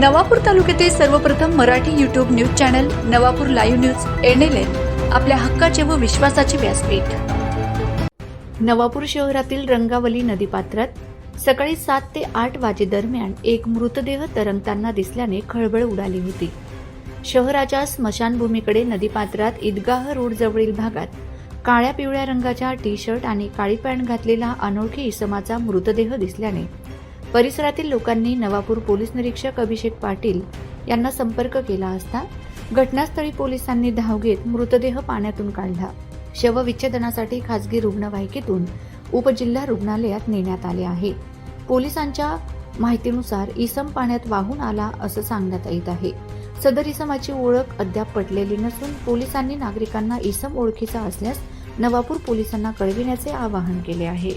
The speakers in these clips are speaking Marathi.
नवापूर तालुक्यातील सर्वप्रथम Marathi YouTube news channel Navapur live news NLN आपल्या हक्काचे व विश्वासाचे व्यासपीठ. नवापूर शहरातील रंगावली नदीपात्रात सकाळी सात ते आठ वाजेदरम्यान एक मृतदेह तरंगताना दिसल्याने खळबळ उडाली होती. शहराच्या स्मशानभूमीकडे नदीपात्रात ईदगाह रोड जवळील भागात काळ्या पिवळ्या रंगाच्या टी शर्ट आणि काळी पॅन्ट घातलेला अनोळखी इसमाचा मृतदेह दिसल्याने परिसरातील लोकांनी नवापूर पोलीस निरीक्षक अभिषेक पाटील यांना संपर्क केला असता घटनास्थळी पोलिसांनी धाव घेत मृतदेह पाण्यातून काढला. शवविच्छेदनासाठी खासगी रुग्णवाहिकेतून उपजिल्हा रुग्णालयात नेण्यात आले आहे. पोलिसांच्या माहितीनुसार इसम पाण्यात वाहून आला असं सांगण्यात येत आहे. सदर इसमाची ओळख अद्याप पटलेली नसून पोलिसांनी नागरिकांना इसम ओळखीचा असल्यास नवापूर पोलिसांना कळविण्याचे आवाहन केले आहे.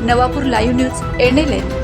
Navapur live news N L N.